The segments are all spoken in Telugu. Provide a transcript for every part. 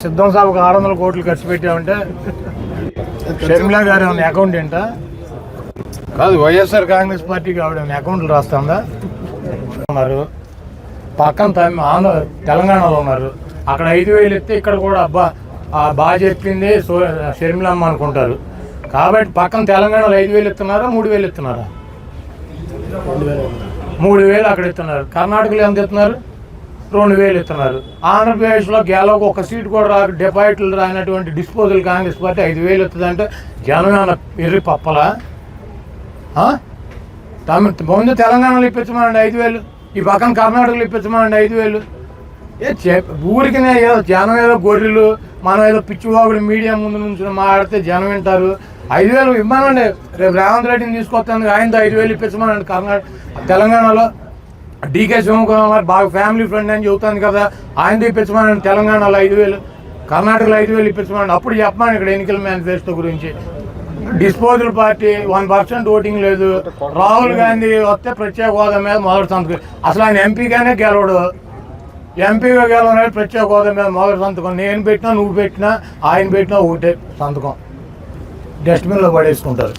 సిద్ధం సభకు ఆరు వందల కోట్లు ఖర్చు పెట్టామంటే షర్మిలా గారు ఏమైనా అకౌంటెంటా కాదు వైఎస్ఆర్ కాంగ్రెస్ పార్టీకి ఆవిడ ఏమైనా అకౌంట్లు రాస్తుందా? ఉన్నారు. పక్కన ఆంధ్ర తెలంగాణలో ఉన్నారు. అక్కడ ఐదు వేలు ఎత్తే ఇక్కడ కూడా అబ్బా బాగా చెప్పింది సో షర్మిలమ్మ అనుకుంటారు. కాబట్టి పక్కన తెలంగాణలో ఐదు వేలు ఎత్తున్నారా మూడు వేలు ఇస్తున్నారా మూడు వేలు అక్కడ ఇస్తున్నారు కర్ణాటకలో ఎంత ఎత్తున్నారు? రెండు వేలు ఇస్తున్నారు. ఆంధ్రప్రదేశ్లో గెలవకు ఒక సీట్ కూడా రాక డిపాజిట్లు రానటువంటి డిస్పోజల్ కాంగ్రెస్ పార్టీ ఐదు వేలు ఇస్తుందంటే జనం ఎర్రి పప్పలా? ఆ? ముందు తెలంగాణలో ఇప్పించమనండి ఐదు వేలు. ఈ పక్కన కర్ణాటకలో ఇప్పించమనండి ఐదు వేలు. ఏ ఊరికి ఏదో జనం ఏదో గొర్రెలు మనం ఏదో పిచ్చివాగుడు మీడియా ముందు నుంచి మాట్లాడితే జనం వింటారు. ఐదు వేలు ఇవ్వమనండి. రేపు రేవంత్ రెడ్డిని తీసుకొస్తాను. ఆయనతో ఐదు వేలు ఇప్పించమనండి కర్ణాటక తెలంగాణలో. డీకే శివకుమార్ బాగా ఫ్యామిలీ ఫ్రెండ్ అని చెబుతాను కదా ఆయన ఇప్పించమని తెలంగాణలో ఐదు వేలు కర్ణాటకలో ఐదు వేలు ఇప్పించమని అప్పుడు చెప్పమని ఇక్కడ ఎన్నికల మేనిఫెస్టో గురించి. Disposal party one percent voting లేదు. రాహుల్ గాంధీ వస్తే ప్రత్యేక హోదా మీద మొదటి సంతకం. అసలు ఆయన ఎంపీగానే గెలవడు. ఎంపీగా గెలవడానికి ప్రత్యేక హోదా మీద మొదటి సంతకం. నేను పెట్టినా నువ్వు పెట్టినా ఆయన పెట్టినా ఒకటే సంతకం. డస్ట్బిన్లో పడేసుకుంటారు.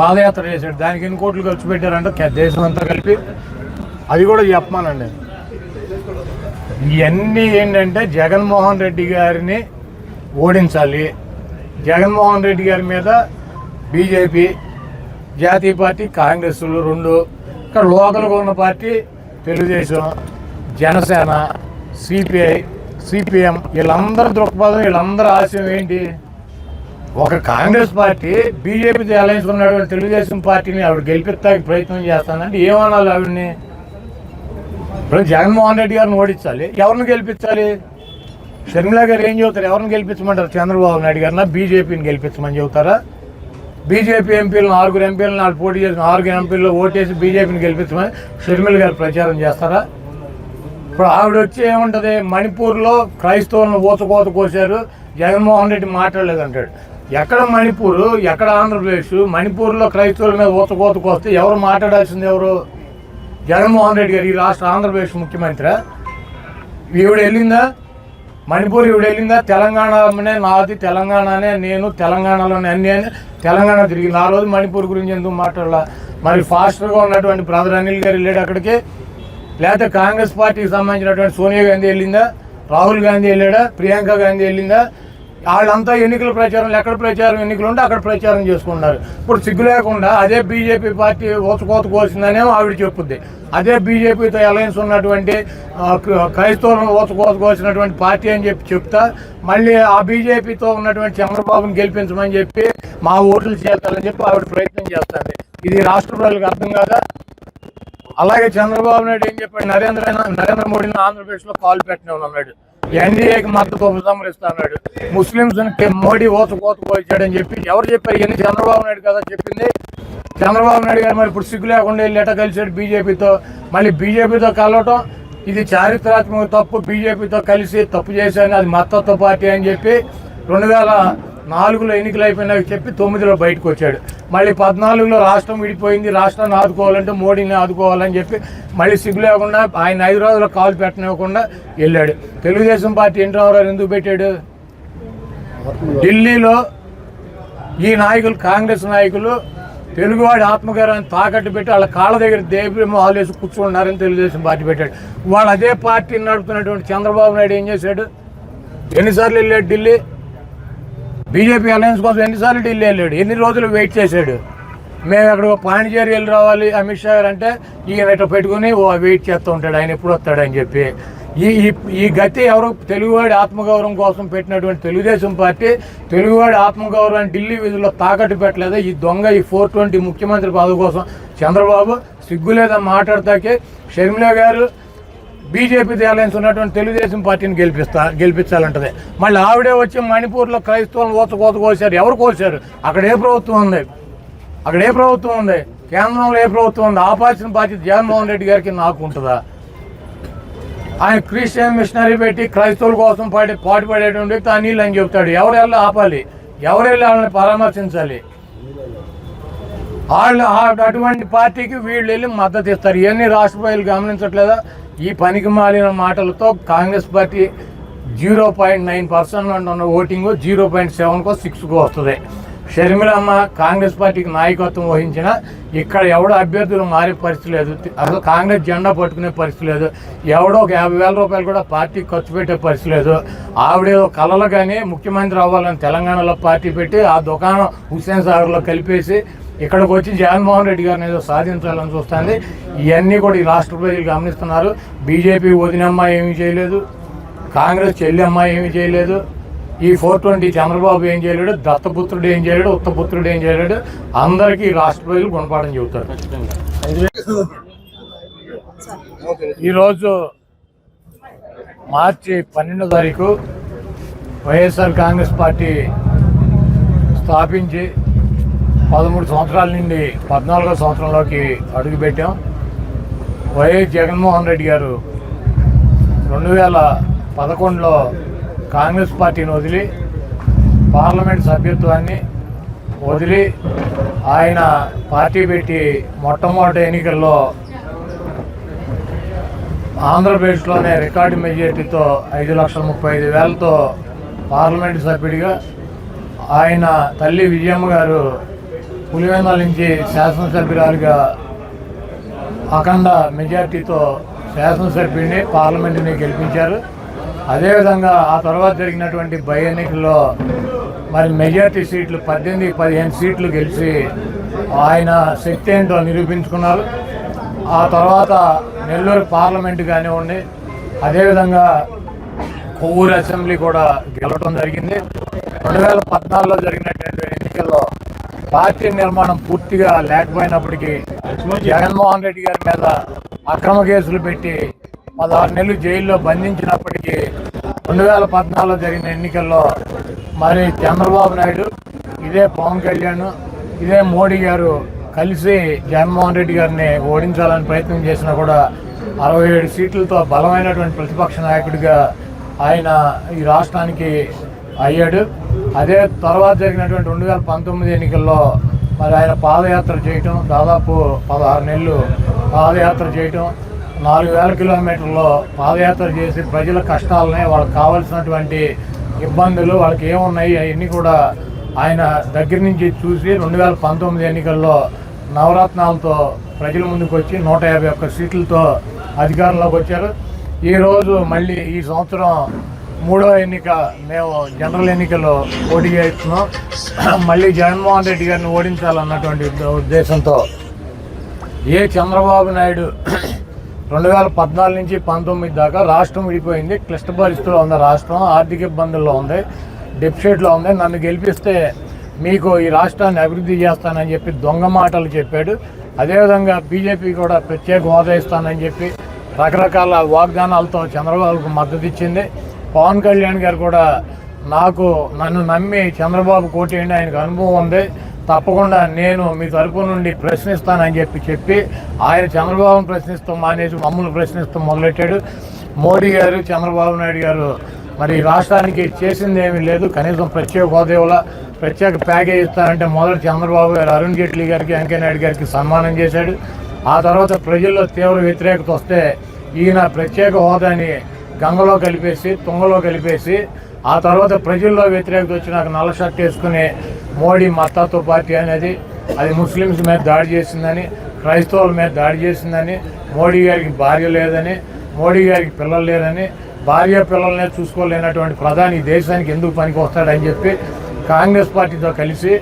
పాదయాత్ర చేశాడు. దానికి ఎన్ని కోట్లు ఖర్చు పెట్టారంటే దేశం అంతా కలిపి అది కూడా చెప్పమానండి ఇవన్నీ ఏంటంటే జగన్మోహన్ రెడ్డి గారిని ఓడించాలి. జగన్మోహన్ రెడ్డి గారి మీద బీజేపీ జాతీయ పార్టీ కాంగ్రెస్లు రెండు. ఇక్కడ లోకల్గా ఉన్న party Telugu Desam Janasena CPI CPM. వీళ్ళందరి దృక్పథం వీళ్ళందరి ఆశయం ఏంటి? ఒక కాంగ్రెస్ పార్టీ బీజేపీతో అలయన్స్ ఉన్నటువంటి తెలుగుదేశం పార్టీని ఆవిడ గెలిపిస్తానికి ప్రయత్నం చేస్తానంటే ఏమనాలి ఆవిడని? ఇప్పుడు జగన్మోహన్ రెడ్డి గారిని ఓడించాలి. ఎవరిని గెలిపించాలి? షర్మిలా గారు ఏం చెబుతారు? ఎవరిని గెలిపించమంటారు? చంద్రబాబు నాయుడు గారిన బీజేపీని గెలిపించమని చెబుతారా? బీజేపీ ఎంపీలను ఆరుగురు ఎంపీలను వాళ్ళు పోటీ చేసిన ఆరుగురు ఎంపీలు ఓటేసి బీజేపీని గెలిపించమని షర్మిల గారు ప్రచారం చేస్తారా? ఇప్పుడు ఆవిడ వచ్చి ఏముంటది? మణిపూర్లో క్రైస్తవులను ఊతకోత కోసారు జగన్మోహన్ రెడ్డి మాట్లాడలేదంటాడు. ఎక్కడ మణిపూర్ ఎక్కడ ఆంధ్రప్రదేశ్ మణిపూర్లో క్రైస్తవుల మీద ఊతకోతకు వస్తే ఎవరు మాట్లాడాల్సింది ఎవరు? జగన్మోహన్ రెడ్డి గారు ఈ రాష్ట్ర ఆంధ్రప్రదేశ్ ముఖ్యమంత్రి. ఈవిడ వెళ్ళిందా? మణిపూర్ ఈవిడ వెళ్ళిందా? తెలంగాణనే నాది తెలంగాణనే నేను తెలంగాణలోనే అన్ని అని తెలంగాణ తిరిగింది. ఆ రోజు మణిపూర్ గురించి ఎందుకు మాట్లాడాల? మరి ఫాస్టర్గా ఉన్నటువంటి బ్రదర్ అనిల్ గారు వెళ్ళాడు అక్కడికి. లేకపోతే కాంగ్రెస్ పార్టీకి సంబంధించినటువంటి సోనియా గాంధీ వెళ్ళిందా? రాహుల్ గాంధీ వెళ్ళాడా? ప్రియాంక గాంధీ వెళ్ళిందా? వాళ్ళంతా ఎన్నికల ప్రచారం ఎక్కడ ప్రచారం ఎన్నికలు ఉంటే అక్కడ ప్రచారం చేసుకున్నారు ఇప్పుడు సిగ్గు లేకుండా అదే బీజేపీ పార్టీ ఓచుకోత కోసిందనేమో ఆవిడ చెప్పుద్ది. అదే బీజేపీతో అలయన్స్ ఉన్నటువంటి క్రైస్తవులను ఓచుకోత కోసినటువంటి పార్టీ అని చెప్పి చెప్తా మళ్ళీ ఆ బీజేపీతో ఉన్నటువంటి చంద్రబాబును గెలిపించమని చెప్పి మా ఓట్లు చేస్తారని చెప్పి ఆవిడ ప్రయత్నం చేస్తుంది. ఇది రాష్ట్ర ప్రజలకు అర్థం కాదా? అలాగే చంద్రబాబు నాయుడు ఏం చెప్పాడు? నరేంద్ర నరేంద్ర మోడీని ఆంధ్రప్రదేశ్లో కాల్ పెట్టిన అన్నాడు ఎన్డీఏకి మద్దతు ఉపసంహరిస్తా ముస్లింస్ మోడీ ఓత కోత కోయించాడని చెప్పి ఎవరు చెప్పారు? ఇవన్నీ చంద్రబాబు నాయుడు కదా చెప్పింది. చంద్రబాబు నాయుడు గారు మరి ఇప్పుడు సిగ్గు లేకుండా వెళ్ళి ఎట కలిసాడు బీజేపీతో. మళ్ళీ బీజేపీతో కలవటం ఇది చారిత్రాత్మక తప్పు. బీజేపీతో కలిసి తప్పు చేశాను అది మద్దతు పార్టీ అని చెప్పి రెండు వేల నాలుగులో ఎన్నికలు అయిపోయినాక చెప్పి తొమ్మిదిలో బయటకు వచ్చాడు. మళ్ళీ పద్నాలుగులో రాష్ట్రం విడిపోయింది రాష్ట్రాన్ని ఆదుకోవాలంటే మోడీని ఆదుకోవాలని చెప్పి మళ్ళీ సిగ్గు లేకుండా ఆయన ఐదు రోజులు కాలు పెట్టనివ్వకుండా వెళ్ళాడు. తెలుగుదేశం పార్టీ ఎన్టీ రామారావు ఎందుకు పెట్టాడు? ఢిల్లీలో ఈ నాయకులు కాంగ్రెస్ నాయకులు తెలుగువాడి ఆత్మగౌరవాన్ని తాకట్టు పెట్టి వాళ్ళ కాళ్ళ దగ్గర దేవి ఆలోచి వేసి కూర్చున్నారని తెలుగుదేశం పార్టీ పెట్టాడు. వాళ్ళు అదే పార్టీని నడుపుతున్నటువంటి చంద్రబాబు నాయుడు ఏం చేశాడు? ఎన్నిసార్లు వెళ్ళాడు ఢిల్లీ? బీజేపీ అలయన్స్ కోసం ఎన్నిసార్లు ఢిల్లీ వెళ్ళాడు? ఎన్ని రోజులు వెయిట్ చేశాడు? మేము అక్కడ పాండిచేరి వెళ్ళి రావాలి అమిత్ షా గారు అంటే ఈయన ఇట్లా పెట్టుకుని ఓ వెయిట్ చేస్తూ ఉంటాడు. ఆయన ఎప్పుడు వస్తాడని చెప్పి. ఈ ఈ- గతి ఎవరు? తెలుగువాడి ఆత్మగౌరవం కోసం పెట్టినటువంటి తెలుగుదేశం పార్టీ తెలుగువాడి ఆత్మగౌరవాన్ని ఢిల్లీ విధుల్లో తాకట్టు పెట్టలేదు? ఈ దొంగ ఈ ఫోర్ ట్వంటీ ముఖ్యమంత్రి పదవి కోసం చంద్రబాబు సిగ్గులేదని మాట్లాడతాకే షర్మిల గారు బీజేపీ అలయన్స్ ఉన్నటువంటి తెలుగుదేశం పార్టీని గెలిపిస్తా గెలిపించాలంటది. మళ్ళీ ఆవిడే వచ్చి మణిపూర్లో క్రైస్తవులను ఓత కోత కోసారు. ఎవరు కోసారు? అక్కడ ఏ ప్రభుత్వం ఉంది? అక్కడ ఏ ప్రభుత్వం ఉంది? కేంద్రంలో ఏ ప్రభుత్వం ఉంది? ఆపాల్సిన బాధ్యత జగన్మోహన్ రెడ్డి గారికి నాకు ఉంటుందా? ఆయన క్రిస్టియన్ మిషనరీ పెట్టి క్రైస్తవుల కోసం పాటి పాటుపడేటువంటి వ్యక్తి అనిల్ అని చెప్తాడు. ఎవరు వెళ్ళి ఆపాలి? ఎవరు వెళ్ళి వాళ్ళని పరామర్శించాలి? వాళ్ళు అటువంటి పార్టీకి వీళ్ళు వెళ్ళి మద్దతు ఇస్తారు. ఇవన్నీ రాష్ట్ర గమనించట్లేదా? ఈ పనికి మాలిన మాటలతో Congress party zero point nine percent ఉన్న ఓటింగ్ జీరో పాయింట్ సెవెన్కో సిక్స్కో వస్తుంది. షర్మిలమ్మ కాంగ్రెస్ పార్టీకి నాయకత్వం వహించిన ఇక్కడ ఎవడో అభ్యర్థులు మారే పరిస్థితి లేదు. అసలు కాంగ్రెస్ జెండా పట్టుకునే పరిస్థితి లేదు. ఎవడో ఒక యాభై వేల రూపాయలు కూడా పార్టీ ఖర్చు పెట్టే పరిస్థితి లేదు. ఆవిడేదో కలలు కానీ ముఖ్యమంత్రి అవ్వాలని తెలంగాణలో పార్టీ పెట్టి ఆ దుకాణం హుస్సేన్ సాగర్లో కలిపేసి ఇక్కడికి వచ్చి జగన్మోహన్ రెడ్డి గారిని ఏదో సాధించాలని చూస్తుంది. ఇవన్నీ కూడా ఈ రాష్ట్ర ప్రజలు గమనిస్తున్నారు. బీజేపీ వదినమ్మ ఏమీ చేయలేదు. కాంగ్రెస్ చెల్లెమ్మ ఏమీ చేయలేదు. ఈ ఫోర్ ట్వంటీ చంద్రబాబు ఏం చేయలేడు. దత్తపుత్రుడు ఏం చేయలేడు. ఉత్తపుత్రుడు ఏం చేయలేడు. అందరికీ ఈ రాష్ట్ర ప్రజలు గుణపాఠం చెబుతారు. ఈరోజు మార్చి పన్నెండో తారీఖు వైఎస్ఆర్ కాంగ్రెస్ పార్టీ స్థాపించి పదమూడు సంవత్సరాల నుండి పద్నాలుగో సంవత్సరంలోకి అడుగుపెట్టాం. వైఎస్ జగన్మోహన్ రెడ్డి గారు రెండు వేల పదకొండులో కాంగ్రెస్ పార్టీని వదిలి పార్లమెంట్ సభ్యత్వాన్ని వదిలి ఆయన పార్టీ పెట్టి మొట్టమొదటి ఎన్నికల్లో ఆంధ్రప్రదేశ్లోనే రికార్డు మెజార్టీతో ఐదు లక్షల ముప్పై ఐదు వేలతో పార్లమెంటు సభ్యుడిగా ఆయన తల్లి విజయమ్మ గారు పులివెందుల నుంచి శాసనసభ్యురాలుగా అఖండ మెజార్టీతో శాసనసభ్యుడిని పార్లమెంటుని గెలిపించారు. అదేవిధంగా ఆ తర్వాత జరిగినటువంటి బై ఎన్నికల్లో మరి మెజార్టీ సీట్లు పద్దెనిమిది పదిహేను సీట్లు గెలిచి ఆయన శక్తి ఏంటో నిరూపించుకున్నారు. ఆ తర్వాత నెల్లూరు పార్లమెంటు కానివ్వండి అదేవిధంగా కొవ్వూరు అసెంబ్లీ కూడా గెలవడం జరిగింది. రెండు వేల పద్నాలుగులో జరిగినటువంటి ఎన్నికల్లో పార్టీ నిర్మాణం పూర్తిగా లేకపోయినప్పటికీ జగన్మోహన్ రెడ్డి గారి మీద అక్రమ కేసులు పెట్టి పదహారు నెలలు జైల్లో బంధించినప్పటికీ రెండు వేల పద్నాలుగులో జరిగిన ఎన్నికల్లో మరి చంద్రబాబు నాయుడు ఇదే పవన్ కళ్యాణ్ ఇదే మోడీ గారు కలిసి జగన్మోహన్ రెడ్డి గారిని ఓడించాలని ప్రయత్నం చేసినా కూడా అరవై ఏడు సీట్లతో బలమైనటువంటి ప్రతిపక్ష నాయకుడిగా ఆయన ఈ రాష్ట్రానికి అయ్యాడు. అదే తర్వాత జరిగినటువంటి రెండు వేల పంతొమ్మిది ఎన్నికల్లో మరి ఆయన పాదయాత్ర చేయటం దాదాపు పదహారు నెలలు పాదయాత్ర చేయటం నాలుగు వేల కిలోమీటర్లు పాదయాత్ర చేసి ప్రజల కష్టాలని వాళ్ళకి కావాల్సినటువంటి ఇబ్బందులు వాళ్ళకి ఏమున్నాయి అవన్నీ కూడా ఆయన దగ్గర నుంచి చూసి రెండు వేల పంతొమ్మిది ఎన్నికల్లో నవరత్నాలతో ప్రజల ముందుకు వచ్చి నూట యాభై ఒక్క సీట్లతో అధికారంలోకి వచ్చారు. ఈరోజు మళ్ళీ ఈ సంవత్సరం మూడో ఎన్నిక మేము జనరల్ ఎన్నికలో పోటీ చేస్తున్నాం. మళ్ళీ జగన్మోహన్ రెడ్డి గారిని ఓడించాలన్నటువంటి ఉద్దేశంతో ఏ చంద్రబాబు నాయుడు రెండు వేల పద్నాలుగు నుంచి పంతొమ్మిది దాకా రాష్ట్రం విడిపోయింది. క్లిష్ట పరిస్థితుల్లో ఉంది రాష్ట్రం ఆర్థిక ఇబ్బందుల్లో ఉంది డెఫిసిట్లో ఉంది. నన్ను గెలిపిస్తే మీకు ఈ రాష్ట్రాన్ని అభివృద్ధి చేస్తానని చెప్పి దొంగ మాటలు చెప్పాడు. అదేవిధంగా బీజేపీ కూడా ప్రత్యేక హోదా ఇస్తానని చెప్పి రకరకాల వాగ్దానాలతో చంద్రబాబుకు మద్దతు ఇచ్చింది. పవన్ కళ్యాణ్ గారు కూడా నాకు నన్ను నమ్మి చంద్రబాబు కోటేయండి ఆయనకు అనుభవం ఉంది. తప్పకుండా నేను మీ తరపు నుండి ప్రశ్నిస్తానని చెప్పి చెప్పి ఆయన చంద్రబాబును ప్రశ్నిస్తూ మానేసి మమ్మల్ని ప్రశ్నిస్తూ మొదలెట్టాడు. మోడీ గారు చంద్రబాబు నాయుడు గారు మరి రాష్ట్రానికి చేసింది ఏమీ లేదు. కనీసం ప్రత్యేక హోదేవుల ప్రత్యేక ప్యాకేజ్ ఇస్తారంటే మొదట చంద్రబాబు గారు అరుణ్ జైట్లీ గారికి వెంకయ్యనాయుడు గారికి సన్మానం చేశాడు. ఆ తర్వాత ప్రజల్లో తీవ్ర వ్యతిరేకత వస్తే ఈయన ప్రత్యేక హోదాని గంగలో కలిపేసి తుంగలో కలిపేసి ఆ తర్వాత ప్రజల్లో వ్యతిరేకత వచ్చినాక నల్ల షర్ట్ వేసుకుని మోడీ మత్తాతో పార్టీ అనేది అది ముస్లిమ్స్ మీద దాడి చేసిందని క్రైస్తవుల మీద దాడి చేసిందని మోడీ గారికి భార్య లేదని మోడీ గారికి పిల్లలు లేదని భార్య పిల్లల్నే చూసుకోలేనటువంటి ప్రధాని ఈ దేశానికి ఎందుకు పనికి వస్తాడని చెప్పి కాంగ్రెస్ పార్టీతో కలిసి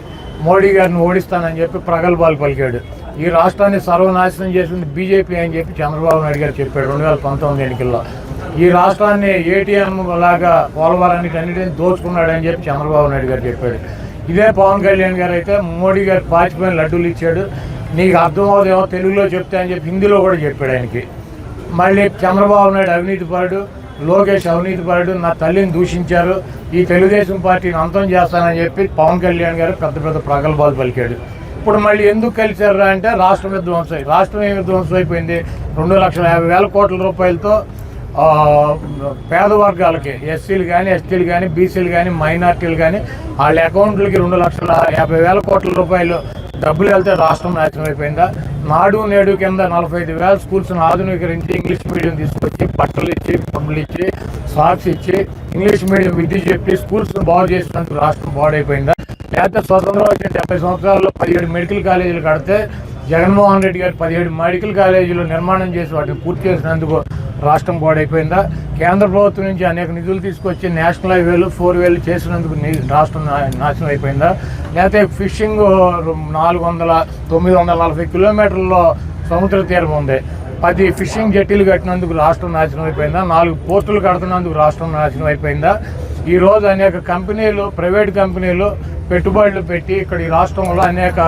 మోడీ గారిని ఓడిస్తానని చెప్పి ప్రగల్భాలు పలికాడు. ఈ రాష్ట్రాన్ని సర్వనాశనం చేసింది బీజేపీ అని చెప్పి చంద్రబాబు నాయుడు గారు చెప్పాడు రెండు వేల పంతొమ్మిది ఎన్నికల్లో. ఈ రాష్ట్రాన్ని ఏటీఎం లాగా పోలవరానికి అన్నిటిని దోచుకున్నాడని చెప్పి చంద్రబాబు నాయుడు గారు చెప్పాడు. ఇదే పవన్ కళ్యాణ్ గారు అయితే మోడీ గారు పాచిపోయిన లడ్డూలు ఇచ్చాడు. నీకు అర్థం అవుదేమో తెలుగులో చెప్తే అని చెప్పి హిందీలో కూడా చెప్పాడు ఆయనకి. మళ్ళీ చంద్రబాబు నాయుడు అవినీతి పరుడు లోకేష్ అవినీతి పరుడు నా తల్లిని దూషించారు. ఈ తెలుగుదేశం పార్టీని అంతం చేస్తానని చెప్పి పవన్ కళ్యాణ్ గారు పెద్ద పెద్ద ప్రగల్భాలు పలికాడు. ఇప్పుడు మళ్ళీ ఎందుకు కలిసారా అంటే రాష్ట్రం విధ్వంసం రాష్ట్రం ఏమి విధ్వంసం అయిపోయింది. రెండు లక్షల యాభై వేల కోట్ల రూపాయలతో పేద వర్గాలకి ఎస్సీలు కానీ ఎస్టీలు కానీ బీసీలు కానీ మైనార్టీలు కానీ వాళ్ళ అకౌంట్లకి రెండు లక్షల యాభై వేల కోట్ల రూపాయలు డబ్బులు వెళ్తే రాష్ట్రం నాశనం అయిపోయిందా నాడు నేడు కింద నలభై ఐదు వేల స్కూల్స్ను ఆధునీకరించి ఇంగ్లీష్ మీడియం తీసుకొచ్చి బట్టలు ఇచ్చి పనులు ఇచ్చి సాక్స్ ఇచ్చి ఇంగ్లీష్ మీడియం విద్య చెప్పి స్కూల్స్ను బాగు చేసినందుకు రాష్ట్రం బాగుడైపోయిందా లేకపోతే స్వతంత్రం వచ్చిన డెబ్బై సంవత్సరాల్లో పదిహేడు మెడికల్ కాలేజీలు కడితే జగన్మోహన్ రెడ్డి గారు పదిహేడు మెడికల్ కాలేజీలు నిర్మాణం చేసి వాటిని పూర్తి చేసినందుకు రాష్ట్రం పాడైపోయిందా? కేంద్ర ప్రభుత్వం నుంచి అనేక నిధులు తీసుకొచ్చి నేషనల్ హైవేలు ఫోర్ వేలు చేసినందుకు రాష్ట్రం నాశనం అయిపోయిందా? లేకపోతే ఫిషింగ్ నాలుగు వందల తొమ్మిది వందల నలభై కిలోమీటర్లలో సముద్ర తీరం ఉంది. పది ఫిషింగ్ జట్టీలు కట్టినందుకు రాష్ట్రం నాశనం అయిపోయిందా? నాలుగు పోర్టులు కడుతున్నందుకు రాష్ట్రం నాశనం అయిపోయిందా? ఈరోజు అనేక కంపెనీలు ప్రైవేట్ కంపెనీలు పెట్టుబడులు పెట్టి ఇక్కడ ఈ రాష్ట్రంలో అనేక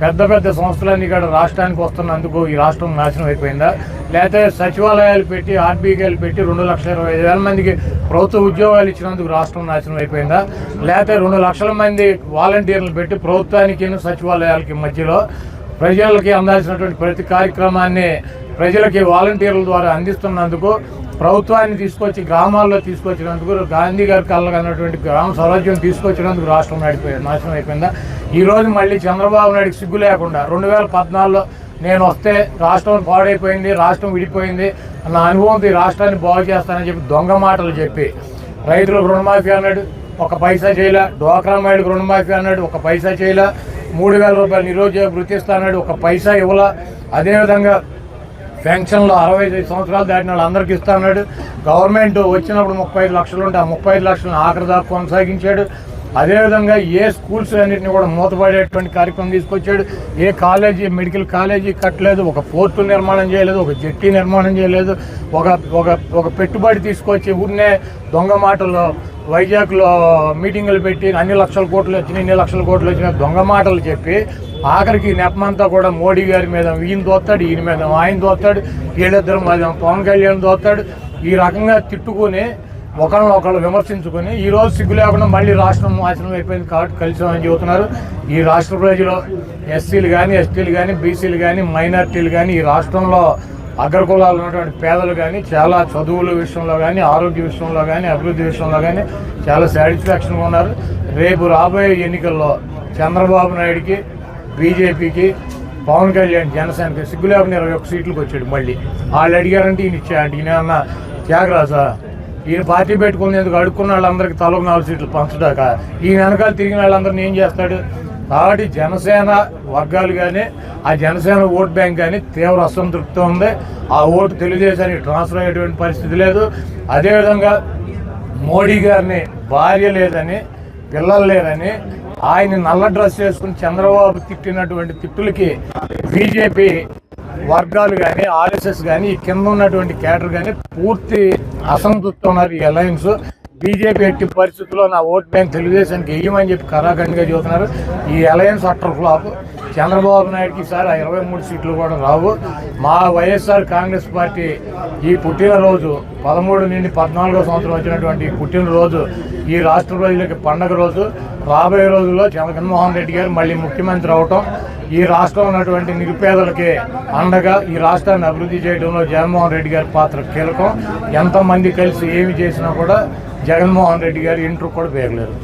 పెద్ద పెద్ద సంస్థలన్నీ ఇక్కడ రాష్ట్రానికి వస్తున్నందుకు ఈ రాష్ట్రం నాశనం అయిపోయిందా? లేకపోతే సచివాలయాలు పెట్టి ఆర్బీకేలు పెట్టి రెండు లక్షల ఇరవై ఐదు వేల మందికి ప్రభుత్వ ఉద్యోగాలు ఇచ్చినందుకు రాష్ట్రం నాశనం అయిపోయిందా? లేకపోతే రెండు లక్షల మంది వాలంటీర్లు పెట్టి ప్రభుత్వానికి సచివాలయాలకి మధ్యలో ప్రజలకి అందాల్సినటువంటి ప్రతి కార్యక్రమాన్ని ప్రజలకి వాలంటీర్ల ద్వారా అందిస్తున్నందుకు ప్రభుత్వాన్ని తీసుకొచ్చి గ్రామాల్లో తీసుకొచ్చినందుకు గాంధీ గారి కళ్ళకు అన్నటువంటి గ్రామ స్వరాజ్యం తీసుకొచ్చినందుకు రాష్ట్రం నడిపోయింది నాశనం అయిపోయిందా? ఈ రోజు మళ్ళీ చంద్రబాబు నాయుడికి సిగ్గు లేకుండా రెండు వేల పద్నాలుగులో నేను వస్తే రాష్ట్రం పాడైపోయింది రాష్ట్రం విడిపోయింది నా అనుభవంతో ఈ రాష్ట్రాన్ని బాగు చేస్తానని చెప్పి దొంగ మాటలు చెప్పి రైతులకు రుణమాఫీ అన్నాడు ఒక పైసా చేయలే డ్వాక్రా మహిళకు రుణమాఫీ అన్నాడు ఒక పైసా చేయలే మూడు వేల రూపాయలు నిరుద్యోగ వృత్తిస్తా అన్నాడు ఒక పైసా ఇవ్వలే. అదేవిధంగా పెన్షన్లు అరవై ఐదు సంవత్సరాలు దాటిన వాళ్ళందరికీ ఇస్తున్నాడు గవర్నమెంట్ వచ్చినప్పుడు ముప్పై ఐదు లక్షలు ఉంటే ఆ ముప్పై ఐదు లక్షలను ఆఖరి దాకా కొనసాగించాడు. అదేవిధంగా ఏ స్కూల్స్ అన్నింటినీ కూడా మూతపడేటువంటి కార్యక్రమం తీసుకొచ్చాడు. ఏ కాలేజీ మెడికల్ కాలేజీ కట్టలేదు ఒక పోర్టు నిర్మాణం చేయలేదు ఒక జట్టి నిర్మాణం చేయలేదు. ఒక ఒక ఒక పెట్టుబడి తీసుకొచ్చి ఊరినే దొంగ మాటలు వైజాగ్లో మీటింగులు పెట్టి అన్ని లక్షల కోట్లు వచ్చినాయి ఇన్ని లక్షల కోట్లు వచ్చినాయి దొంగ మాటలు చెప్పి ఆఖరికి నెపమంతా కూడా మోడీ గారి మీద ఈయన దోస్తాడు ఈయన మీద ఆయన దోస్తాడు వీళ్ళిద్దరు మీద పవన్ కళ్యాణ్ దోస్తాడు. ఈ రకంగా తిట్టుకుని ఒకళ్ళని ఒకళ్ళు విమర్శించుకొని ఈ రోజు సిగ్గు లేకుండా మళ్ళీ రాష్ట్రం నాశనం అయిపోయింది కాబట్టి కలిసామని చెబుతున్నారు. ఈ రాష్ట్ర ప్రజలు ఎస్సీలు కానీ ఎస్టీలు కానీ బీసీలు కానీ మైనార్టీలు కానీ ఈ రాష్ట్రంలో అగ్రకులాలు ఉన్నటువంటి పేదలు కానీ చాలా చదువుల విషయంలో కానీ ఆరోగ్య విషయంలో కానీ అభివృద్ధి విషయంలో కానీ చాలా సాటిస్ఫాక్షన్గా ఉన్నారు. రేపు రాబోయే ఎన్నికల్లో చంద్రబాబు నాయుడికి బీజేపీకి పవన్ కళ్యాణ్ జనసేనకి సిగ్గు ఇరవై ఒక్క సీట్లకు వచ్చాడు మళ్ళీ. వాళ్ళు అడిగారంటే ఈయన ఇచ్చాడు ఈయన అన్న త్యాగరాజా ఈయన పార్టీ పెట్టుకునేందుకు అడుక్కున్న వాళ్ళందరికీ తలకు నాలుగు సీట్లు పంచడాక ఈయన వెనకాల తిరిగిన వాళ్ళందరినీ ఏం చేస్తాడు? కాబట్టి జనసేన వర్గాలు కానీ ఆ జనసేన ఓట్ బ్యాంక్ కానీ తీవ్ర అసంతృప్తి ఉంది. ఆ ఓటు తెలుగుదేశానికి ట్రాన్స్ఫర్ అయ్యేటువంటి పరిస్థితి లేదు. అదేవిధంగా మోడీ గారిని భార్య లేదని పిల్లలు లేదని ఆయన నల్ల డ్రెస్ వేసుకుని చంద్రబాబు తిట్టినటువంటి తిట్టులకి బీజేపీ వర్గాలు కానీ ఆర్ఎస్ఎస్ కానీ ఈ కింద ఉన్నటువంటి కేటర్ కానీ పూర్తి అసంతృప్తి ఉన్నారు ఈ అలయన్స్. బీజేపీ ఎట్టి పరిస్థితుల్లో నా ఓట్ బ్యాంక్ తెలుగుదేశానికి వేయమని చెప్పి కరాఖండిగా చూస్తున్నారు ఈ అలయన్స్ అట్టర్ ఫ్లాప్ చంద్రబాబు నాయుడుకి ఈసారి ఆ ఇరవై మూడు సీట్లు కూడా రావు. మా వైఎస్ఆర్ కాంగ్రెస్ పార్టీ ఈ పుట్టినరోజు పదమూడు నుండి పద్నాలుగో సంవత్సరం వచ్చినటువంటి ఈ పుట్టినరోజు ఈ రాష్ట్ర ప్రజలకి పండగ రోజు. రాబోయే రోజుల్లో జగన్మోహన్ రెడ్డి గారు మళ్ళీ ముఖ్యమంత్రి అవటం ఈ రాష్ట్రంలో ఉన్నటువంటి నిరుపేదలకి అండగా ఈ రాష్ట్రాన్ని అభివృద్ధి చేయడంలో జగన్మోహన్ రెడ్డి గారి పాత్ర కీలకం. ఎంతమంది కలిసి ఏమి చేసినా కూడా జగన్మోహన్ రెడ్డి గారు ఇంటర్ కూడా వేయలేరు